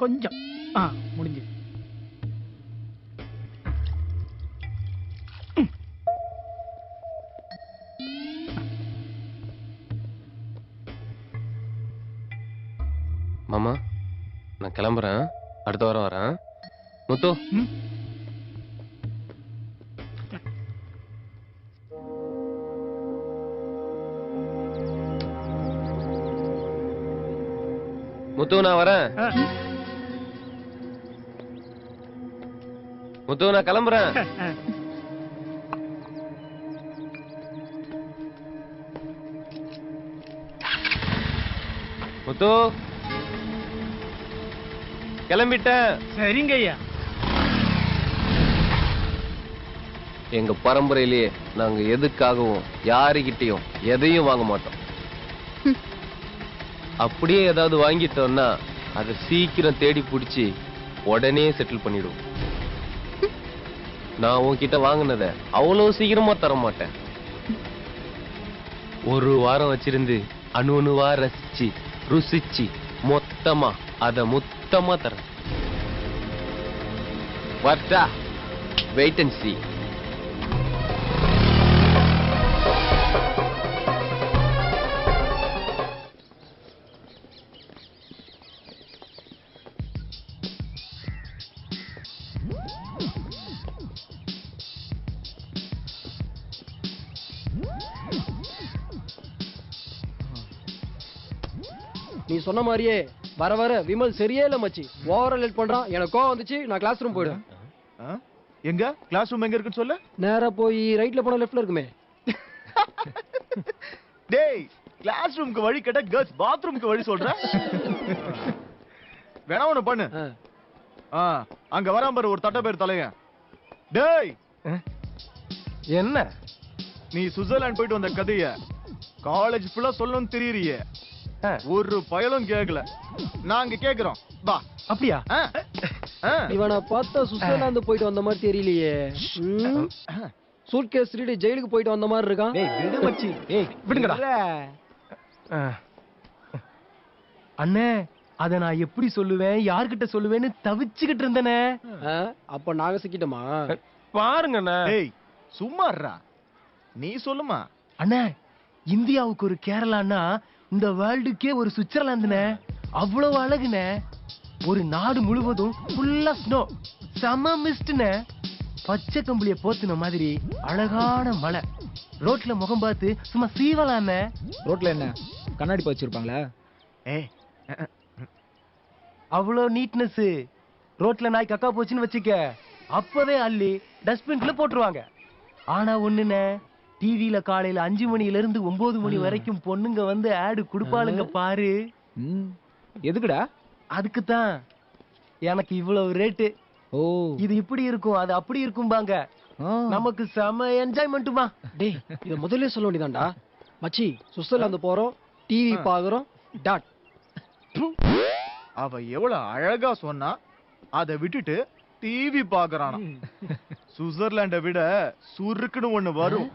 கொஞ்சம். ஆ முடிஞ்சு. மாமா நான் கிளம்புறேன். அடுத்த வாரம் வரேன். முத்து. முத்து நான் வரேன். முத்து நான் கிளம்புறேன். முத்து கிளம்பிட்டேன். சரிங்க ஐயா எங்க பரம்பரையிலேயே நாங்க எதுக்காகவும் யாருகிட்டயும் எதையும் வாங்க மாட்டோம். அப்படியே ஏதாவது வாங்கிட்டோம்னா அதை சீக்கிரம் தேடி பிடிச்சி உடனே செட்டில் பண்ணிடுவோம். நான் உன்கிட்ட வாங்கினத அவ்வளவு சீக்கிரமா தர மாட்டேன் ஒரு வாரம் வச்சிருந்து அணு அணுவா ரசிச்சு ருசிச்சு மொத்தமா அத மொத்தமா தரேன். வர்த்தா வெயிட் அண்ட் see. நீ சொன்ன மாதிரியே வர வர விமல் சரியே இல்ல மச்சி. ஓவரா லேட் பண்றான். எனக்கு கோவம் வந்துச்சு. நான் கிளாஸ் ரூம் போயிடுவேன். ஆ? எங்க? கிளாஸ் ரூம் எங்க இருக்குன்னு சொல்லு. நேரா போய் ரைட்ல போனா லெஃப்ட்ல இருக்குமே. டேய் கிளாஸ் ரூமுக்கு வழி கேட்டா கேர்ள்ஸ் பாத்ரூமுக்கு வழி சொல்ற வேணா ஒண்ணு பண்ணு. ஆ. ஆ அங்க வராம பாரு ஒரு தட்ட பேர் தலைய டேய்! என்ன? நீ சுவிட்சர்லாந்து போயிட்டு வந்த கதைய காலேஜ் ஃபுல்லா சொல்லணும்னு தெரியறியே. ஒரு பயலும் கேக்கல. நாங்க கேக்குறோம். வா. அப்படியா. இவனை பார்த்தா சுவிட்சர்லாந்து போயிட்டு வந்த மாதிரி தெரியலையே. சூட் கேஸ் திருடி ஜெயிலுக்கு போயிட்டு வந்த மாதிரி இருக்கான். டேய் விடு மச்சி. ஏய் விடுங்கடா. அண்ணே அத நான் எப்படி சொல்லுவேன் யார்கிட்ட சொல்லுவேன்னு தவிச்சுக்கிட்டு இருந்தனே. அப்ப நாங்க சிக்கிட்டோமா? பாருங்கண்ணே டேய் சும்மா இருடா. நீ சொல்லுமா? அண்ணே இந்தியாவுக்கு ஒரு கேரளான்னா இந்த வேர்ல்டுக்கே ஒரு சுவிட்சர்லாந்துனே அவ்வளவு அழகுனே. ஒரு நாடு முழுவதும் ஃபுல்லா ஸ்னோ செம மிஸ்ட்னே பச்சை கம்பளிய போத்துன மாதிரி அழகான மலை. ரோட்ல முகம் பார்த்து சும்மா சீவலானே ரோட்ல என்ன? கண்ணாடி பாய்ச்சி வச்சிருப்பாங்களா? ஏய் அவ்வளோ நீட்னஸ் ரோட்ல நாய் கக்கா போச்சுன்னு வச்சுக்க. அப்பவே அள்ளி டஸ்ட்பின்ல போட்டுருவாங்க. ஆனா ஒண்ணுனே டிவில காலையில அஞ்சு மணில இருந்து ஒன்பது மணி வரைக்கும் பொண்ணுங்க வந்து ஆடு குடுப்பாளுங்க பாரு. ம். எதுக்குடா? அதுக்கு தான் எனக்கு இவ்வளவு ரேட்டு ஓ. இது இப்படி இருக்கும் அது அப்படி இருக்கும்பாங்க. நமக்கு செம என்ஜாய்மெண்ட்டுமா டேய் இத முதல்ல சொல்ல வேண்டியதான்டா. மச்சி சுவிட்சர்லாந்து போறோம் டிவி பாக்குறோம் டாட் அவ எவ்வளவு அழகா சொன்னா அதை விட்டுட்டு டிவி பாக்குறானா. சுவிட்சர்லாண்டை விட சுருக்குன்னு ஒண்ணு வரும்